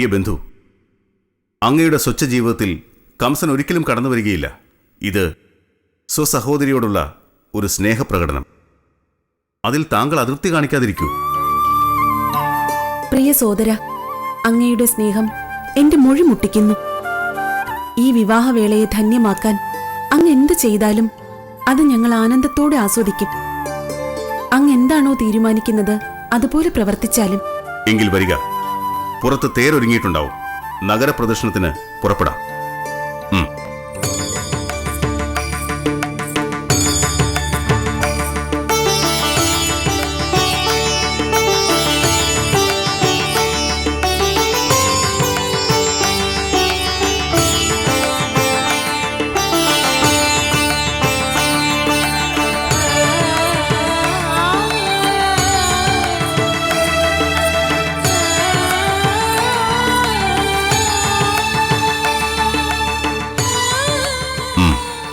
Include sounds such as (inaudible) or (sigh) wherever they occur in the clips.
പ്രിയ ബന്ധു അങ്ങയുടെ സ്വച്ഛ ജീവിതത്തിൽ കംസൻ ഒരിക്കലും കടന്നു വരികയില്ല ഇത് സ്വസഹോദരിയോടുള്ള ഒരു സ്നേഹപ്രകടനം. അതിൽ താങ്കൾ അതൃപ്തി കാണിക്കാതിരിക്കൂ. പ്രിയ സോദര അങ്ങയുടെ സ്നേഹം എന്റെ മൊഴി മുട്ടിക്കുന്നു. ഈ വിവാഹവേളയെ ധന്യമാക്കാൻ അങ്ങ് എന്ത് ചെയ്താലും അത് ഞങ്ങൾ ആനന്ദത്തോടെ ആസ്വദിക്കും. അങ്ങ് എന്താണോ തീരുമാനിക്കുന്നത് അതുപോലെ പ്രവർത്തിച്ചാലും. എങ്കിൽ വരിക. പുറത്ത് തേരൊരുങ്ങിയിട്ടുണ്ടാവും. നഗരപ്രദർശനത്തിന് പുറപ്പെടാം.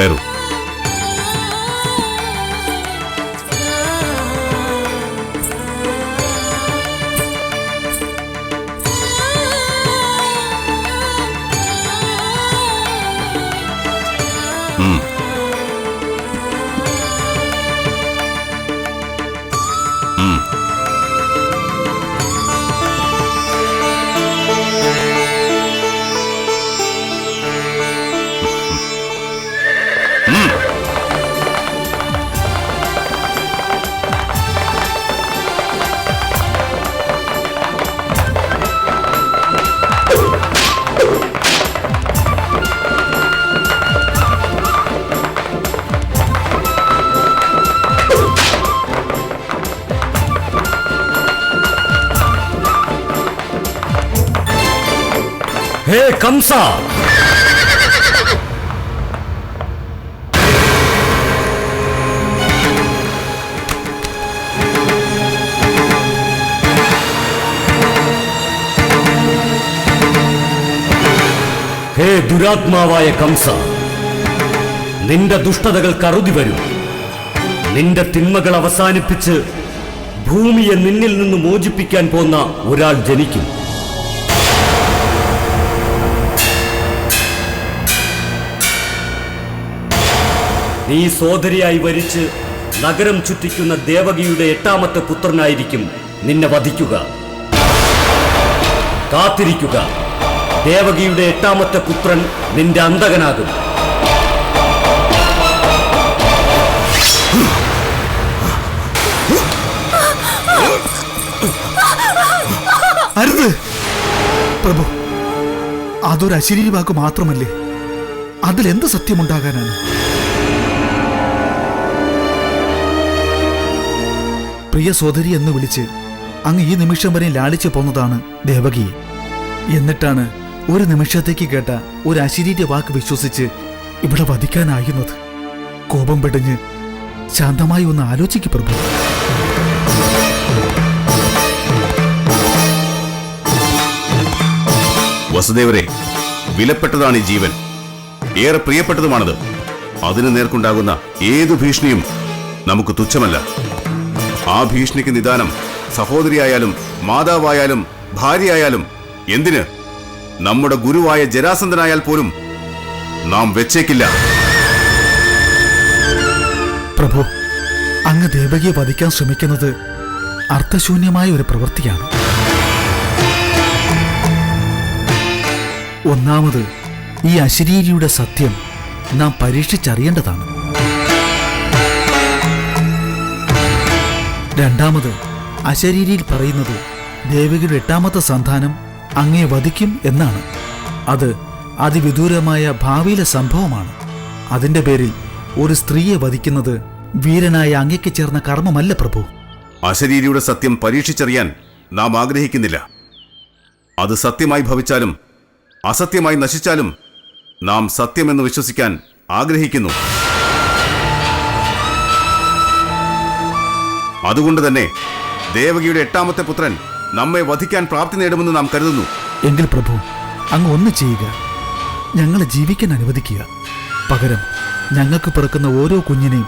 Monteiro. ഹേ കംസ ഹേ ദുരാത്മാവായ കംസ നിന്റെ ദുഷ്ടതകൾ കറുതി വരും. നിന്റെ തിന്മകൾ അവസാനിപ്പിച്ച് ഭൂമിയെ നിന്നിൽ നിന്ന് മോചിപ്പിക്കാൻ പോന്ന ഒരാൾ ജനിക്കും. നീ സോദരിയായി വരിച്ച് നഗരം ചുറ്റിക്കുന്ന ദേവകിയുടെ എട്ടാമത്തെ പുത്രനായിരിക്കും നിന്നെ വധിക്കുക. കാത്തിരിക്കുക. ദേവകിയുടെ എട്ടാമത്തെ പുത്രൻ നിന്റെ അന്തകനാകും. അരുത്. പ്രഭു അതൊരു അശരീരി വാക്ക് മാത്രമല്ലേ? അതിലെന്ത് സത്യമുണ്ടാകാനാണ്? പ്രിയ സോദരി എന്ന് വിളിച്ച് അങ്ങ് ഈ നിമിഷം വരെ ലാളിച്ചു പോന്നതാണ് ദേവകിയെ എന്നിട്ടാണ് ഒരു നിമിഷത്തേക്ക് കേട്ട ഒരു അശരീര വാക്ക് വിശ്വസിച്ച് ഇവിടെ വധിക്കാനായുന്നത്. കോപം പെടിഞ്ഞ് ശാന്തമായി ഒന്ന് ആലോചിക്ക് പ്രഭു. വസുദേവരെ വിലപ്പെട്ടതാണ് ഈ ജീവൻ. ഏറെ പ്രിയപ്പെട്ടതുമാണത്. അതിന് നേർക്കുണ്ടാകുന്ന ഏതു ഭീഷണിയും നമുക്ക് തുച്ഛമല്ല. ആ ഭീഷണിക്ക് നിദാനം. സഹോദരിയായാലും മാതാവായാലും ഭാര്യയായാലും എന്തിന്? നമ്മുടെ ഗുരുവായ ജരാസന്ധനായാൽ പോലും നാം വെച്ചേക്കില്ല. പ്രഭു അങ്ങ് ദേവകിയെ വധിക്കാൻ ശ്രമിക്കുന്നത് അർത്ഥശൂന്യമായ ഒരു പ്രവൃത്തിയാണ്. ഒന്നാമത് ഈ അശരീരിയുടെ സത്യം നാം പരീക്ഷിച്ചറിയേണ്ടതാണ്. രണ്ടാമത് അശരീരിയിൽ പറയുന്നത് ദേവികയുടെ എട്ടാമത്തെ സന്താനം അങ്ങേ വധിക്കും എന്നാണ്. അത് അതിവിദൂരമായ ഭാവിയിലെ സംഭവമാണ്. അതിന്റെ പേരിൽ ഒരു സ്ത്രീയെ വധിക്കുന്നത് വീരനായ അങ്ങയ്ക്ക് ചേർന്ന കർമ്മമല്ല പ്രഭു. അശരീരിയുടെ സത്യം പരീക്ഷിച്ചറിയാൻ നാം ആഗ്രഹിക്കുന്നില്ല. അത് സത്യമായി ഭവിച്ചാലും അസത്യമായി നശിച്ചാലും നാം സത്യമെന്ന് വിശ്വസിക്കാൻ ആഗ്രഹിക്കുന്നു. അതുകൊണ്ട് തന്നെ ദേവകിയുടെ എട്ടാമത്തെ പുത്രൻ നമ്മെ വധിക്കാൻ പ്രാപ്തി നേടുമെന്ന് നാം കരുതുന്നു. എങ്കിൽ പ്രഭു അങ്ങ് ഒന്ന് ചെയ്യുക. ഞങ്ങളെ ജീവിക്കാൻ അനുവദിക്കുക. പകരം ഞങ്ങൾക്ക് പിറക്കുന്ന ഓരോ കുഞ്ഞിനെയും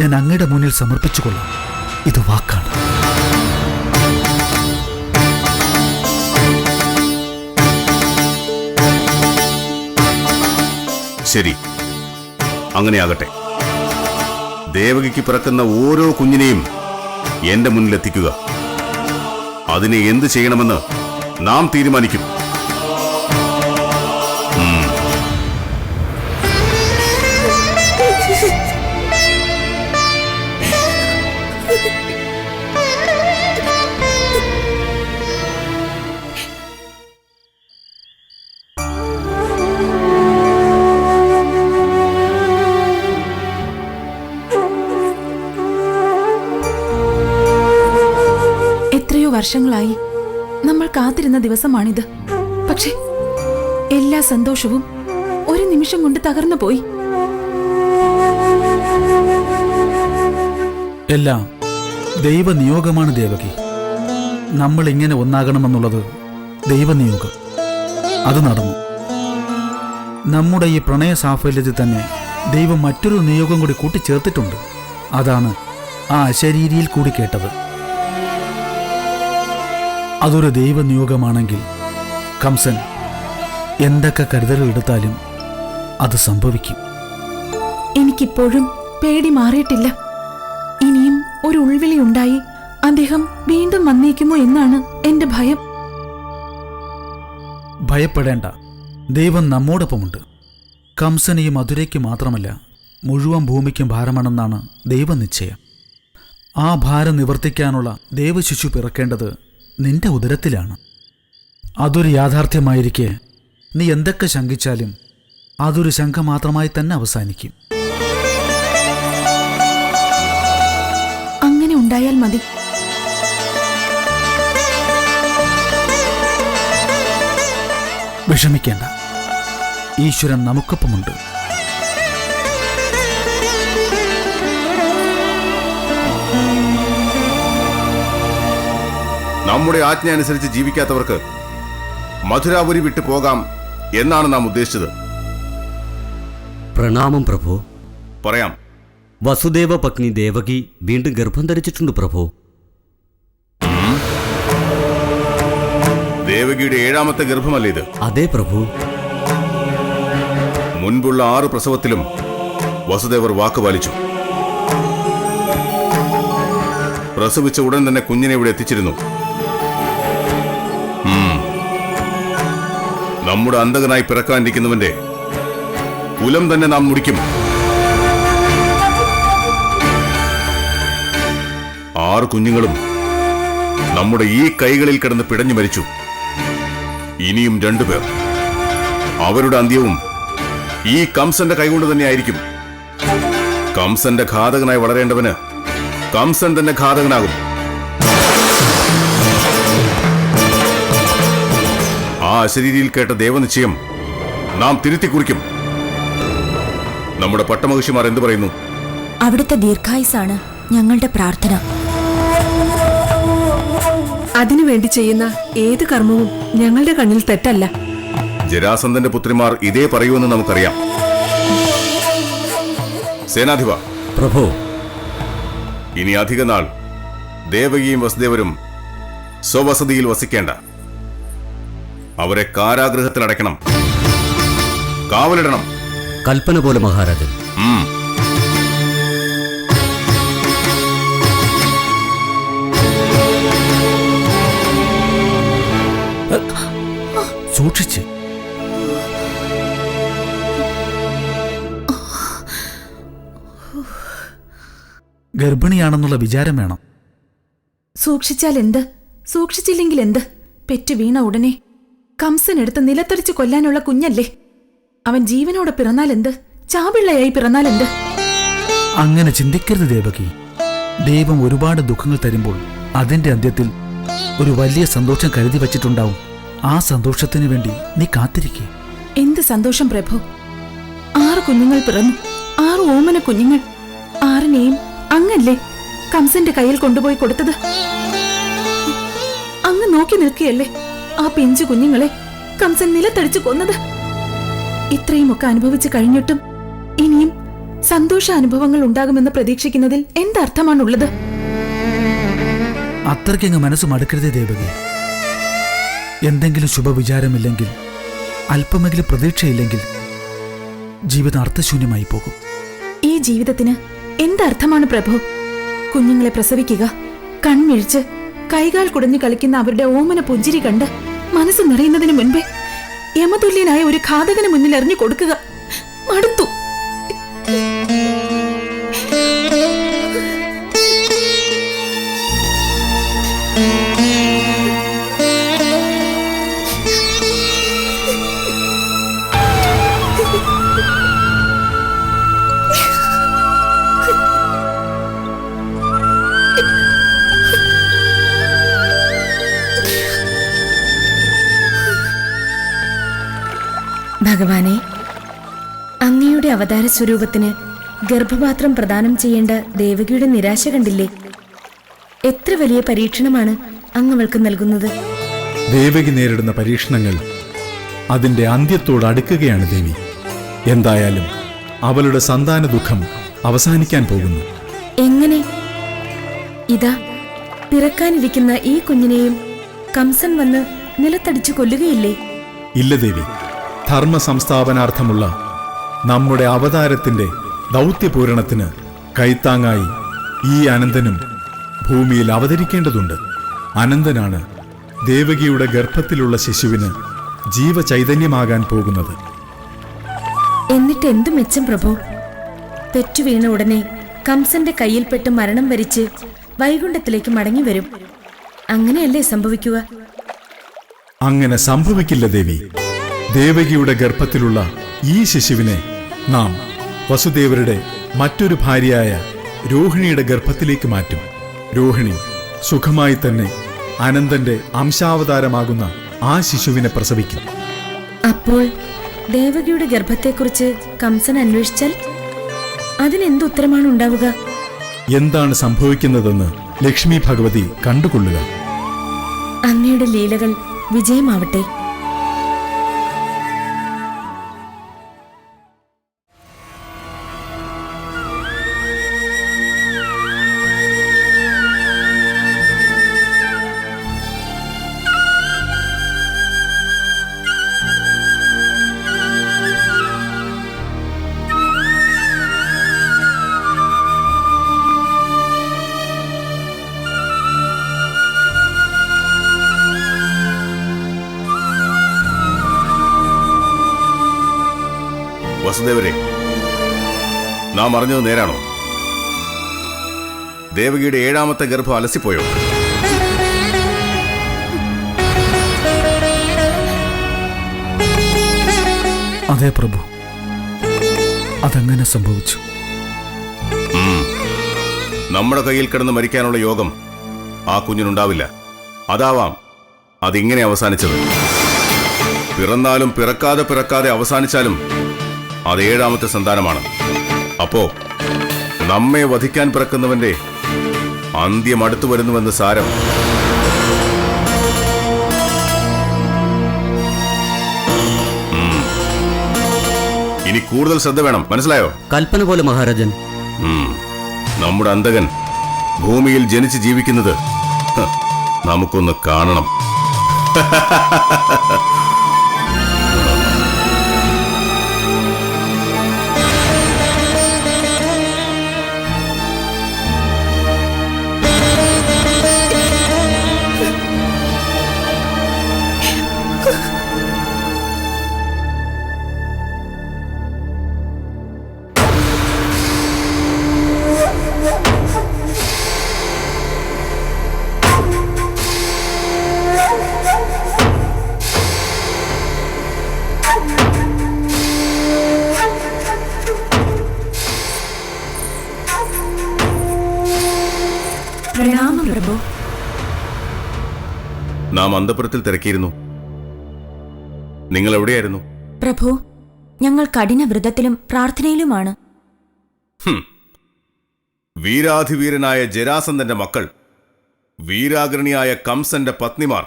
ഞാൻ അങ്ങയുടെ മുന്നിൽ സമർപ്പിച്ചുകൊള്ളാം. ഇത് വാക്കാണ്. ശരി. അങ്ങനെയാകട്ടെ. ദേവകിക്ക് പിറക്കുന്ന ഓരോ കുഞ്ഞിനെയും എന്റെ മുന്നിലെത്തിക്കുക. അതിനെ എന്ത് ചെയ്യണമെന്ന് നാം തീരുമാനിക്കും. വർഷങ്ങളായി നമ്മൾ കാത്തിരുന്ന ദിവസമാണിത്. പക്ഷേ എല്ലാ സന്തോഷവും ഒരു നിമിഷം കൊണ്ട് തകർന്നു പോയി. എല്ലാം ദൈവനിയോഗമാണ് ദേവകി. നമ്മൾ ഇങ്ങനെ ഒന്നാകണമെന്നുള്ളത് ദൈവനിയോഗം. അത് നടന്നു. നമ്മുടെ ഈ പ്രണയ സാഫല്യത്തിൽ തന്നെ ദൈവം മറ്റൊരു നിയോഗം കൂടി കൂട്ടിച്ചേർത്തിട്ടുണ്ട്. അതാണ് ആ അശരീരിയിൽ കൂടി കേട്ടത്. അതൊരു ദൈവനിയോഗമാണെങ്കിൽ കംസൻ എന്തൊക്കെ കരുതലുകൾ എടുത്താലും അത് സംഭവിക്കും. എനിക്കിപ്പോഴും പേടി മാറിയിട്ടില്ല. ഇനിയും ഒരു ഉൾവിളി ഉണ്ടായി അദ്ദേഹം വീണ്ടും വന്നേക്കുമോ എന്നാണ് എന്റെ ഭയം. ഭയപ്പെടേണ്ട. ദൈവം നമ്മോടൊപ്പമുണ്ട്. കംസൻ ഈ മധുരയ്ക്ക് മാത്രമല്ല മുഴുവൻ ഭൂമിക്കും ഭാരമാണെന്നാണ് ദൈവനിശ്ചയം. ആ ഭാരം നിവർത്തിക്കാനുള്ള ദൈവശിശു പിറക്കേണ്ടത് നിന്റെ ഉദരത്തിലാണ്. അതൊരു യാഥാർത്ഥ്യമായിരിക്കെ നീ എന്തൊക്കെ ശങ്കിച്ചാലും അതൊരു ശങ്ക മാത്രമായി തന്നെ അവസാനിക്കും. അങ്ങനെ ഉണ്ടായാൽ മതി. വിഷമിക്കേണ്ട. ഈശ്വരൻ നമുക്കൊപ്പമുണ്ട്. നമ്മുടെ ആജ്ഞ അനുസരിച്ച് ജീവിക്കാത്തവർക്ക് മധുരാപുരി വിട്ടു പോകാം എന്നാണ് നാം ഉദ്ദേശിച്ചത്. പ്രണാമം പ്രഭു. പറയാം. വസുദേവ പത്നി ദേവകി വീണ്ടും ഗർഭം ധരിച്ചിട്ടുണ്ട് പ്രഭു. ദേവകിയുടെ ഏഴാമത്തെ ഗർഭമല്ലേ ഇത്? അതെ പ്രഭു. മുൻപുള്ള ആറ് പ്രസവത്തിലും വസുദേവർ വാക്കുപാലിച്ചു പ്രസവിച്ച ഉടൻ തന്നെ കുഞ്ഞിനെ ഇവിടെ എത്തിച്ചിരുന്നു. നമ്മുടെ അന്തകനായി പിറക്കാനിരിക്കുന്നവന്റെ കുലം തന്നെ നാം മുടിക്കും ആറ് കുഞ്ഞുങ്ങളും നമ്മുടെ ഈ കൈകളിൽ കിടന്ന് പിടഞ്ഞു മരിച്ചു. ഇനിയും രണ്ടുപേർ അവരുടെ അന്ത്യവും ഈ കംസന്റെ കൈകൊണ്ട് തന്നെയായിരിക്കും. കംസന്റെ ഘാതകനായി വളരേണ്ടവന് കംസൻ തന്നെ ഘാതകനാകും. അശരീരിയിൽ കേട്ട ദേവനിശ്ചയം നാം തിരുത്തി കുറിക്കും നമ്മുടെ പട്ടമഹിഷിമാർ എന്തു പറയുന്നു? അവിടുത്തെ ദീർഘായുസാണ് ഞങ്ങളുടെ പ്രാർത്ഥന. അതിനുവേണ്ടി ചെയ്യുന്ന ഏത് കർമ്മവും ഞങ്ങളുടെ കണ്ണിൽ തെറ്റല്ല. ജരാസന്ധന്റെ പുത്രിമാർ ഇതേ പറയൂന്ന് നമുക്കറിയാം. സേനാധിപ പ്രഭു. ഇനി അധിക നാൾ ദേവകിയും വസുദേവരും സ്വവസതിയിൽ വസിക്കേണ്ട. അവരെ കാരാഗ്രഹത്തിൽ അടയ്ക്കണം. കാവലിടണം. കൽപ്പന പോലെ മഹാരാജൻ. ഉം. സൂക്ഷിച്ച്. ഗർഭിണിയാണെന്നുള്ള വിചാരം വേണം. സൂക്ഷിച്ചാൽ എന്ത്? സൂക്ഷിച്ചില്ലെങ്കിൽ എന്ത്? പെറ്റ് വീണ ഉടനെ കംസൻ എടുത്ത് നിലത്തെറിച്ച് കൊല്ലാനുള്ള കുഞ്ഞല്ലേ? അവൻ ജീവനോടെ പിറന്നാൽ എന്ത് ചാപിള്ളയായി പിറന്നാൽ എന്ത് അങ്ങനെ ചിന്തിക്കരുത് ദേവകി. ദൈവം ഒരുപാട് ദുഃഖങ്ങൾ തരുമ്പോൾ അതിന്റെ അന്ത്യത്തിൽ ഒരു വലിയ സന്തോഷം കരുതി വച്ചിട്ടുണ്ടാവും. ആ സന്തോഷത്തിന് വേണ്ടി നീ കാത്തിരിക്കേ. എന്ത് സന്തോഷം പ്രഭു? ആറ് കുഞ്ഞുങ്ങൾ പിറന്നു. ആറ് ഓമന കുഞ്ഞുങ്ങൾ. ആറിനെയും അങ്ങല്ലേ കംസന്റെ കയ്യിൽ കൊണ്ടുപോയി കൊടുത്തത്? അങ്ങ് നോക്കി നിൽക്കുകയല്ലേ? ആ പിഞ്ചു കുഞ്ഞുങ്ങളെ കംസൻ നിലത്തടിച്ചു കൊന്നത്. ഇത്രയുമൊക്കെ അനുഭവിച്ചു കഴിഞ്ഞിട്ടും ഇനിയും സന്തോഷ അനുഭവങ്ങൾ ഉണ്ടാകുമെന്ന് പ്രതീക്ഷിക്കുന്നതിൽ എന്തർത്ഥമാണുള്ളത്? അത്രയ്ക്കങ്ങ് മനസ്സ് മടുക്കരുതേ ദേവകി. എന്തെങ്കിലും ശുഭവിചാരമില്ലെങ്കിൽ അല്പമെങ്കിലും പ്രതീക്ഷയില്ലെങ്കിൽ ജീവിതം അർത്ഥശൂന്യമായി പോകും. ഈ ജീവിതത്തിന് എന്തർത്ഥമാണ് പ്രഭു? കുഞ്ഞുങ്ങളെ പ്രസവിക്കുക കൺമിഴിച്ച് കൈകാൽ കുടഞ്ഞു കളിക്കുന്ന അവരുടെ ഓമന പുഞ്ചിരി കണ്ട് മനസ്സ് നിറയുന്നതിന് മുൻപേ യമതുല്യനായ ഒരു ഘാതകന് മുന്നിൽ എറിഞ്ഞു കൊടുക്കുക. മടുത്തു. ഭഗവാനെ അങ്ങയുടെ അവതാര സ്വരൂപത്തിന് ഗർഭപാത്രം പ്രദാനം ചെയ്യേണ്ട ദേവകിയുടെ നിരാശ കണ്ടില്ലേ? എത്ര വലിയ പരീക്ഷണമാണ് അങ്ങ് അവൾക്ക് നൽകുന്നത്? ദേവകി നേരിടുന്ന പരീക്ഷണങ്ങൾ അതിന്റെ അന്ത്യത്തോട് അടുക്കുകയാണ് ദേവി. എന്തായാലും അവളുടെ സന്താന ദുഃഖം അവസാനിക്കാൻ പോകുന്നു. എങ്ങനെ? ഇതാ പിറക്കാനിരിക്കുന്ന ഈ കുഞ്ഞിനെയും കംസൻ വന്ന് നിലത്തടിച്ചു കൊല്ലുകയില്ലേ? ഇല്ല ദേവി ധർമ്മ സംസ്ഥാപനാർത്ഥമുള്ള നമ്മുടെ അവതാരത്തിന്റെ ദൗത്യപൂരണത്തിന് കൈത്താങ്ങായി ഈ അനന്തനും ഭൂമിയിൽ അവതരിക്കേണ്ടതുണ്ട്. അനന്തനാണ് ദേവകിയുടെ ഗർഭത്തിലുള്ള ശിശുവിന് ജീവചൈതന്യമാകാൻ പോകുന്നത്. എന്നിട്ട് എന്തു മെച്ചം പ്രഭു? പെറ്റു വീണ ഉടനെ കംസന്റെ കയ്യിൽപ്പെട്ട് മരണം വരിച്ച് വൈകുണ്ഠത്തിലേക്ക് മടങ്ങി വരും അങ്ങനെയല്ലേ സംഭവിക്കുക? അങ്ങനെ സംഭവിക്കില്ല ദേവി. ദേവകിയുടെ ഗർഭത്തിലുള്ള ഈ ശിശുവിനെ നാം വസുദേവരുടെ മറ്റൊരു ഭാര്യയായ രോഹിണിയുടെ ഗർഭത്തിലേക്ക് മാറ്റും. രോഹിണി സുഖമായി തന്നെ അനന്തന്റെ അംശാവതാരമാകുന്ന ആ ശിശുവിനെ പ്രസവിക്കും. അപ്പോൾ ദേവകിയുടെ ഗർഭത്തെക്കുറിച്ച് കംസൻ അന്വേഷിച്ചാൽ അതിനെന്ത് ഉത്തരമാണ് ഉണ്ടാവുക? എന്താണ് സംഭവിക്കുന്നതെന്ന് ലക്ഷ്മി ഭഗവതി കണ്ടുകൊള്ളുക. അങ്ങയുടെ ലീലകൾ വിജയമാവട്ടെ. വസുദേവരെ നാം അറിഞ്ഞത് നേരാണോ? ദേവകിയുടെ ഏഴാമത്തെ ഗർഭം അലസിപ്പോയോ? അതെ പ്രഭു. അതങ്ങനെ സംഭവിച്ചു. നമ്മുടെ കയ്യിൽ കിടന്ന് മരിക്കാനുള്ള യോഗം ആ കുഞ്ഞിനുണ്ടാവില്ല. അതാവാം അതിങ്ങനെ അവസാനിച്ചത്. പിറന്നാലും പിറക്കാതെ പിറക്കാതെ അവസാനിച്ചാലും അത് ഏഴാമത്തെ സന്താനമാണ്. അപ്പോ നമ്മെ വധിക്കാൻ പിറക്കുന്നവന്റെ അന്ത്യം അടുത്തു വരുന്നുവെന്ന് സാരം. ഇനി കൂടുതൽ ശ്രദ്ധ വേണം. മനസ്സിലായോ? കൽപ്പന പോലെ മഹാരാജൻ. നമ്മുടെ അന്തകൻ ഭൂമിയിൽ ജനിച്ച് ജീവിക്കുന്നത് നമുക്കൊന്ന് കാണണം. (laughs) നാം അന്തപുരത്തിൽ തിരക്കിയിരുന്നു. നിങ്ങൾ എവിടെയായിരുന്നു? പ്രഭു ഞങ്ങൾ കഠിന വ്രതത്തിലും പ്രാർത്ഥനയിലുമാണ്. ഹും. വീരാധിവീരനായ ജരാസന്ധന്റെ മക്കൾ വീരാഗ്രണിയായ കംസന്റെ പത്നിമാർ.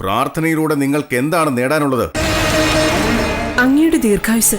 പ്രാർത്ഥനയിലൂടെ നിങ്ങൾക്ക് എന്താണ് നേടാനുള്ളത്? അങ്ങയുടെ ദീർഘായുസ്.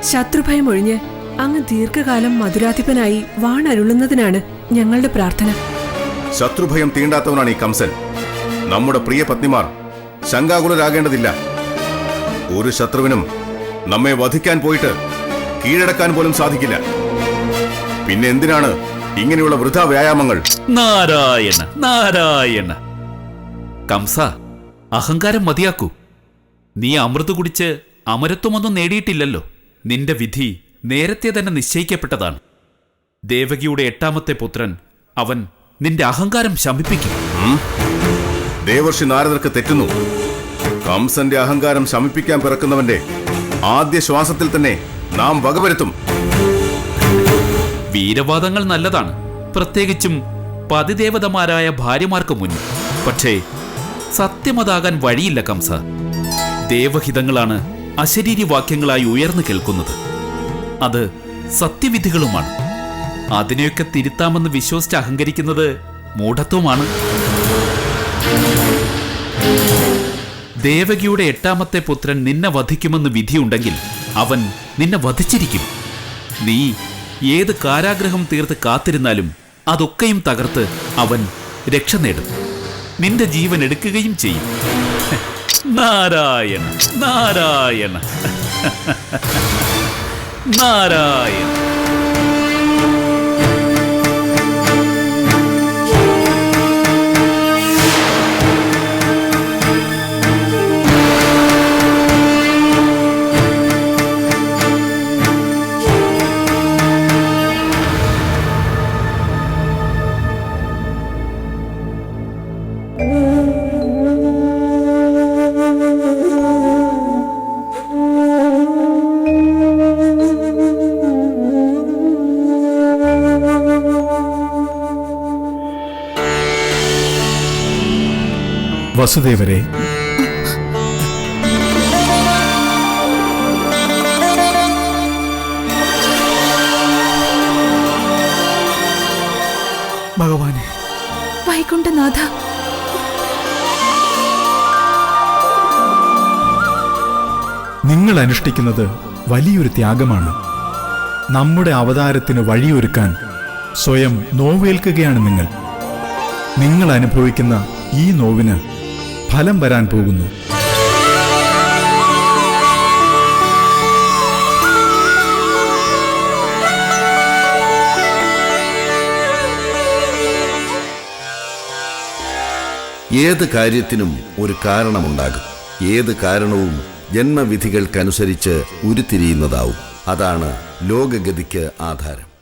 ശത്രുഭയം ഒഴിഞ്ഞ് അങ്ങ് ദീർഘകാലം മധുരാധിപനായി വാണരുളുന്നതിനാണ് ഞങ്ങളുടെ പ്രാർത്ഥന. ശത്രുഭയം തീണ്ടാത്തവനാണ് ഈ കംസൻ. നമ്മുടെ പ്രിയ പത്നിമാർ ശങ്കാകുലരാകേണ്ടതില്ല ഒരു ശത്രുവിനും നമ്മെ വധിക്കാൻ പോയിട്ട് കീഴടക്കാൻ പോലും സാധിക്കില്ല. പിന്നെ എന്തിനാണ് ഇങ്ങനെയുള്ള വൃഥാ വ്യായാമങ്ങൾ? നാരായണ നാരായണ. കംസ അഹങ്കാരം മതിയാക്കൂ. നീ അമൃത് കുടിച്ച് അമരത്വമൊന്നും നേടിയിട്ടില്ലല്ലോ. നിന്റെ വിധി നേരത്തെ തന്നെ നിശ്ചയിക്കപ്പെട്ടതാണ്. ദേവകിയുടെ എട്ടാമത്തെ പുത്രൻ അവൻ നിന്റെ അഹങ്കാരം ശമിപ്പിക്കും. ദേവർഷി നാരദർക്ക് തെറ്റുന്നു. കംസന്റെ അഹങ്കാരം ശമിപ്പിക്കാൻ പിറക്കുന്നവന്റെ ആദ്യ ശ്വാസത്തിൽ തന്നെ നാം വകവരുത്തും. വീരവാദങ്ങൾ നല്ലതാണ്. പ്രത്യേകിച്ചും പതിദേവതമാരായ ഭാര്യമാർക്ക് മുന്നിൽ. പക്ഷേ സത്യമതാകാൻ വഴിയില്ല കംസ. ദേവഹിതങ്ങളാണ് അശരീരി വാക്യങ്ങളായി ഉയർന്നു കേൾക്കുന്നത്. അത് സത്യവിധികളുമാണ്. അതിനെയൊക്കെ തിരുത്താമെന്ന് വിശ്വസിച്ച് അഹങ്കരിക്കുന്നത് മൂഢത്വമാണ്. ദേവകിയുടെ എട്ടാമത്തെ പുത്രൻ നിന്നെ വധിക്കുമെന്ന് വിധിയുണ്ടെങ്കിൽ അവൻ നിന്നെ വധിച്ചിരിക്കും. നീ ഏത് കാരാഗ്രഹം തീർത്ത് കാത്തിരുന്നാലും അതൊക്കെയും തകർത്ത് അവൻ രക്ഷ നേടും. നിന്റെ ജീവൻ എടുക്കുകയും ചെയ്യും. നാരായണ നാരായണ. നാരായണ. വസുദേവരെ. ഭഗവാനെ. വൈകുണ്ഠനാഥ. നിങ്ങൾ അനുഷ്ഠിക്കുന്നത് വലിയൊരു ത്യാഗമാണ്. നമ്മുടെ അവതാരത്തിന് വഴിയൊരുക്കാൻ സ്വയം നോവേൽക്കുകയാണ് നിങ്ങൾ. നിങ്ങൾ അനുഭവിക്കുന്ന ഈ നോവിന് ഫലം വരാൻ പോകുന്നു. ഏത് കാര്യത്തിനും ഒരു കാരണമുണ്ടാകും. ഏത് കാരണവും ജന്മവിധികൾക്കനുസരിച്ച് ഉരുത്തിരിയുന്നതാവും. അതാണ് ലോകഗതിക്ക് ആധാരം.